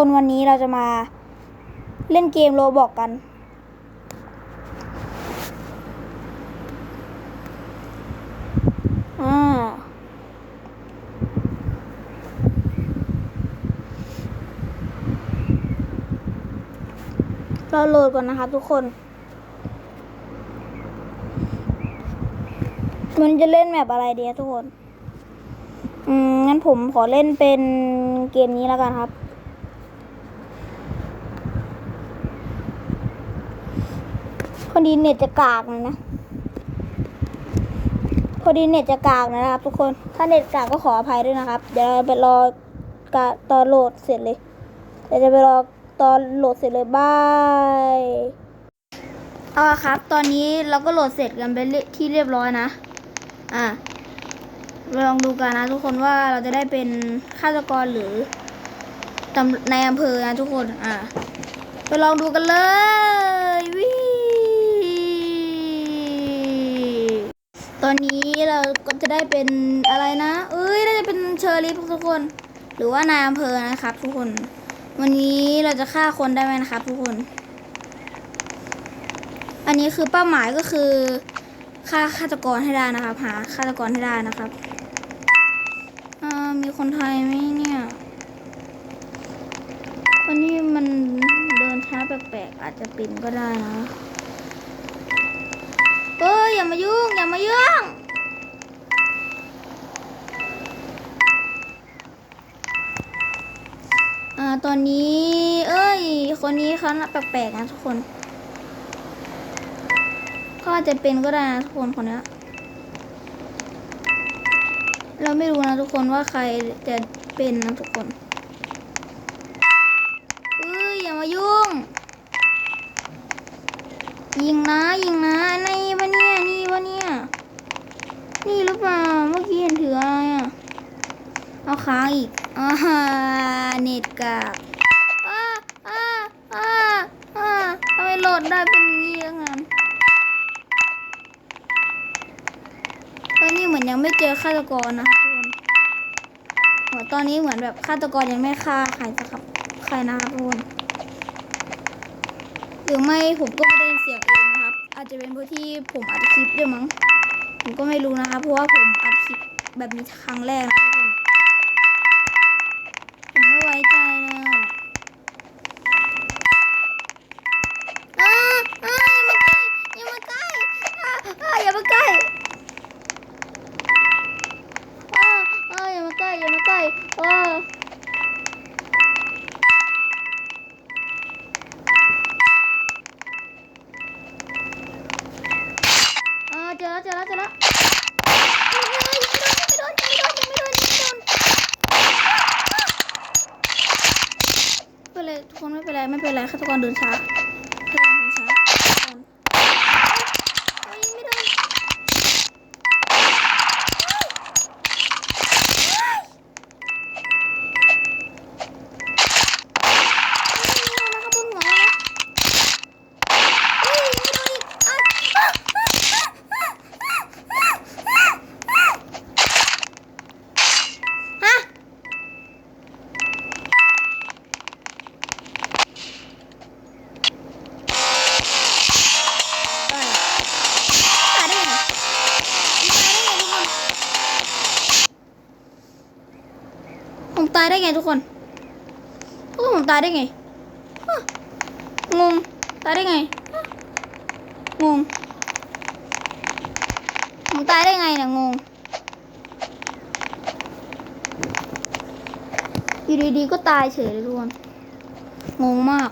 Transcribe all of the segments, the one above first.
คนวันนี้เราจะมาเล่นเกมโรบอกกัน อ่า เราโหลดก่อนนะครับทุกคน มันจะเล่นแมปอะไรเดีอทุกคน อืม งั้นผมขอเล่นเป็นเกมนี้แล้วกันครับ อดีเน็ตจะกากน่อยนะ พอดีเน็ตจะกากนะครับ ทุกคน ถ้าเน็ตกากก็ขออภัยด้วยนะครับ เดี๋ยวเราไปรอกะตอนโหลดเสร็จเลย เดี๋ยวจะไปรอตอนโหลดเสร็จเลยบายเอาละครับ ตอนนี้เราก็โหลดเสร็จกันไปเรียที่เรียบร้อยนะ อะเราลองดูกันนะทุกคนว่าเราจะได้เป็นฆาตกรหรือตำในอำเภอนะทุกคน อะ ไปลองดูกันเลยวิ ตอนนี้เราก็จะได้เป็นอะไรนะ เอ้ยน่าจะเป็นเชอร์รี่ทุกคน หรือว่านายอำเภอนะครับ ทุกคน วันนี้เราจะฆ่าคนได้ไหมนะครับ ทุกคน อันนี้คือเป้าหมายก็คือฆ่าฆาตกรให้ได้นะครับหาฆาตกรให้ได้นะครับอ่ามีคนไทยไหมเนี่ย วันนี้มันเดินช้าแปลกๆอาจจะปิ่นก็ได้นะ อย่ามายุ่ง อย่ามายุ่ง อ่า ตอนนี้ เอ้ย คนนี้เขาแปลกๆนะทุกคนเขาอาจจะเป็นก็ได้นะทุกคนคนนี้เราไม่รู้นะทุกคนว่าใครจะเป็นนะทุกคนเอ้ยอย่ามายุ่ง ยิงนะยิงนะ ค้างอีกอ่าเน็ตกากอ้าอ้าอ้าอ้าทำไมโหลดได้เป็นย่างนี้ยังไงตอนนี้เหมือนยังไม่เจอฆาตกรนะคะทุกคนตอนนี้เหมือนแบบฆาตกรยังไม่ฆ่าใครสักครับใครนะคะทุกคนหรือไม่ผมก็ไม่ได้ยินเสียงเองนะครับ อาจจะเป็นเพราะที่ผมอัดคลิปด้วยมั้ง ผมก็ไม่รู้นะคะเพราะว่าผมอัดคลิปแบบนี้ครั้งแรกนะ ล้วเจอแล้วเจอแล้วเฮ้ยยังไม่โดนไม่โดนไม่โดนไม่โดนไม่โดนไม่เป็นไรทุกคนไม่เป็นไรไม่เป็นไรฆาตกรเดินช้าายได้ไงทุกคนพวกผมตายได้ไงงงตายได้ไงงงผมตายได้ไงเนี่ยงงอยู่ดีๆก็ตายเฉยเลยทุกคนงงมาก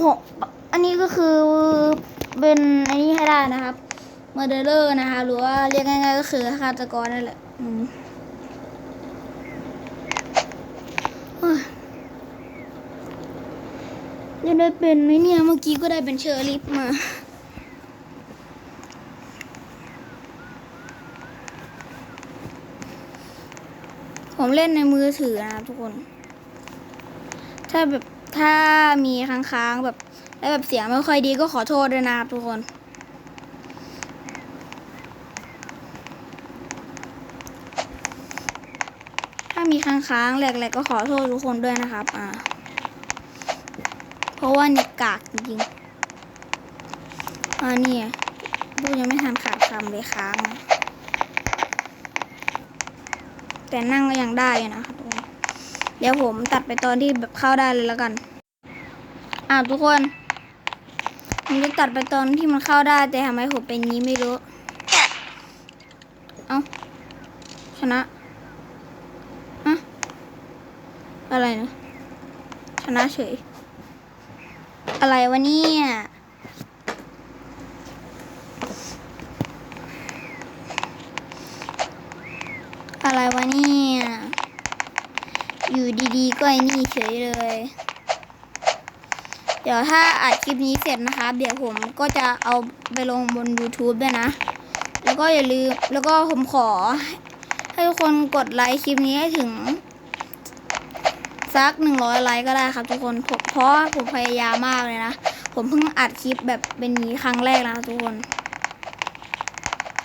ผมอันนี้ก็คือเป็นอันนี้ให้ได้นะครับ murderer นะคะหรือว่าเรียกง่าย ๆ ก็คือฆาตกรนั่นแหละอืมจะได้เป็นไหมเนี่ย เมื่อกี้ก็ได้เป็นเชอร์ลิฟมาผมเล่นในมือถือนะครับทุกคน ถ้าแบบถ้ามีค้างๆแบบ แล้วแบบเสียงไม่ค่อยดีก็ขอโทษด้วยนะครับทุกคน ถ้าา มีค้างๆแหลกๆก็ขอโทษทุกคนด้วยนะครับ อ่า เพราะว่าเน็ตกากจริงๆอ่าเนี่ยพูดยังไม่ทันขาดคำเลยค้างแต่นั่งก็ยังได้นะครับทุกคนเดี๋ยวผมตัดไปตอนที่แบบเข้าได้เลยแล้วกัน อ่าทุกคนผมจะตัดไปตอนที่มันเข้าได้ แต่ทำไมผมเป็นงี้ไม่รู้ เอ้าชนะ อะไรนะ ชนะเฉย อะไรวะเนี่ยอะไรวะเนี่ย อยู่ดีๆ ก็ไอ้นี่เฉยเลย เดี๋ยวถ้าอัดคลิปนี้เสร็จนะคะ เดี๋ยวผมก็จะเอาไปลงบน YouTube ด้วยนะ แล้วก็อย่าลืม แล้วก็ผมขอ ให้ทุกคนกดไลค์คลิปนี้ให้ถึง สักหนึ่งร้อยไลค์ก็ได้ครับทุกคนผมเพราะผมพยายามมากเลยนะ ผมเพิ่งอัดคลิปแบบเป็นนี้ครั้งแรกนะครับทุกคน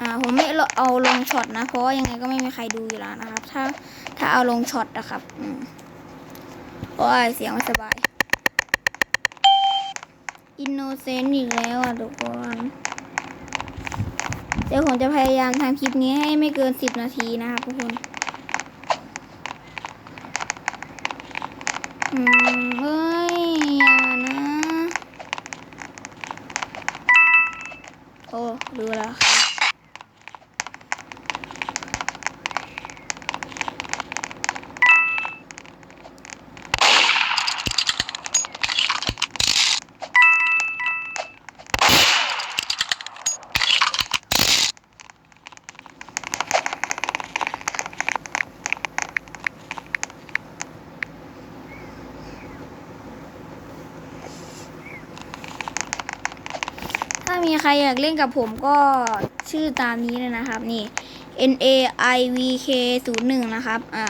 อ่าผมไม่เอาลงช็อตนะ เพราะว่ายังไงก็ไม่มีใครดูอยู่แล้วนะครับ ถ้าถ้าเอาลงช็อตนะครับอืมเพราะว่าเสียงไม่สบาย อินโนเซนต์อีกแล้วอะทุกคนเดี๋ยวผมจะพยายามทำคลิปนี้ให้ไม่เกินสิบนาทีนะครับทุกคน โอ้รู้แล้วค่ะถ้า มีใครอยากเล่นกับผมก็ชื่อตามนี้เลยนะครับ นี่ N A I V K 0 1นะครับ อะ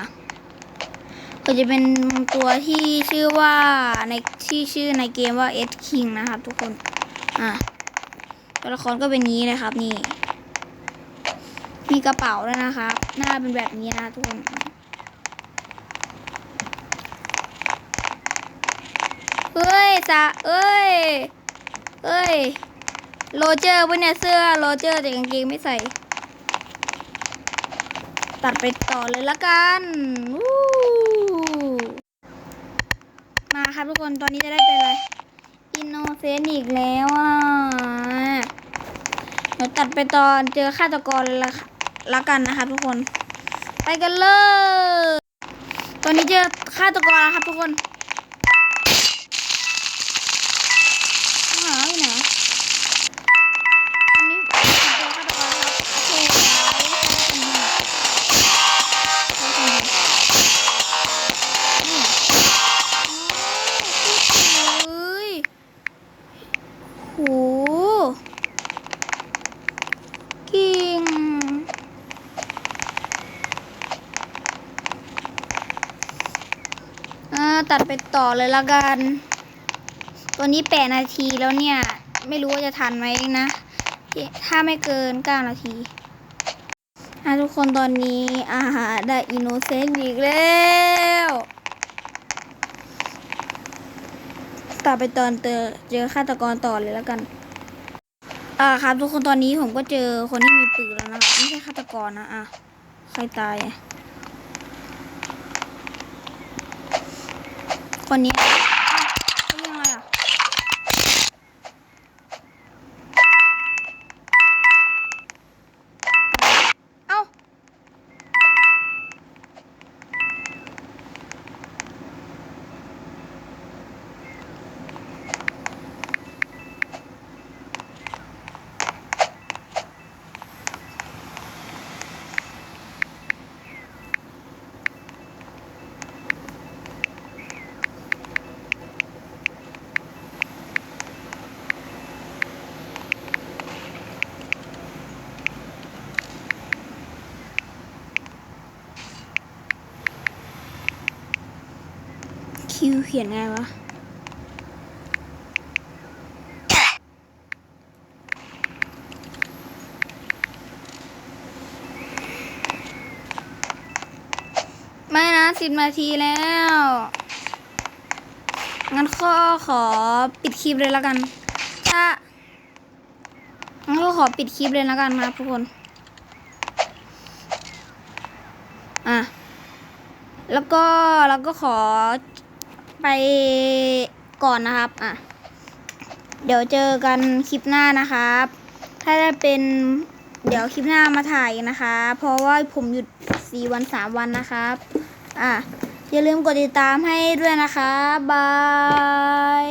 ก็จะเป็นตัวที่ชื่อว่าในที่ชื่อในเกมว่า S King นะครับทุกคน อะตัวละครก็เป็นนี้นะครับ นี่ มีกระเป๋าด้วยนะครับ หน้าเป็นแบบนี้นะทุกคนเฮ้ยจะเอ้ย เอ้ย โรเจอร์ปะเนี่ยเสื้อโรเจอร์แต่กางเกงไม่ใส่ ตัดไปต่อเลยละกันมาครับทุกคนตอนนี้จะได้เป็นอะไรอินโนเซนต์อีกแล้วอะเดี๋ยวตัดไปตอนเจอฆาตกรละละกันนะครับทุกคน ไปกันเลย ตอนนี้เจอฆาตกรแล้วครับทุกคน ตัดไปต่อเลยละกัน ตัวนี้แปดนาทีแล้วเนี่ย ไม่รู้ว่าจะทันไหมนะ ถ้าไม่เกินเก้านาทีอะทุกคนตอนนี้อาหารได้อินโนเซนต์อีกแล้วต่อไปตอนเจอเจอฆาตกรต่อเลยแล้วกันอ่าครับทุกคนตอนนี้ผมก็เจอคนที่มีปืนแล้วนะไม่ใช่ฆาตกรนะอะใครตายอะ คนนี้อ้าวเขาเรียกอะไรอะ เอ้า คิวเขียนไงวะไม่นะสิบนาทีแล้ว งั้นก็ขอปิดคลิปเลยล้วกัน ถ้างั้นก็ขอปิดคลิปเลยล้วกันครับทุกคน อะ แล้วก็เราก็ขอ ไปก่อนนะครับ อะ เดี๋ยวเจอกันคลิปหน้านะครับ ถ้าได้เป็นเดี๋ยวคลิปหน้ามาถ่ายนะคะ เพราะว่าผมหยุด4วัน3วันนะครับ อะ อย่าลืมกดติดตามให้ด้วยนะคะบาย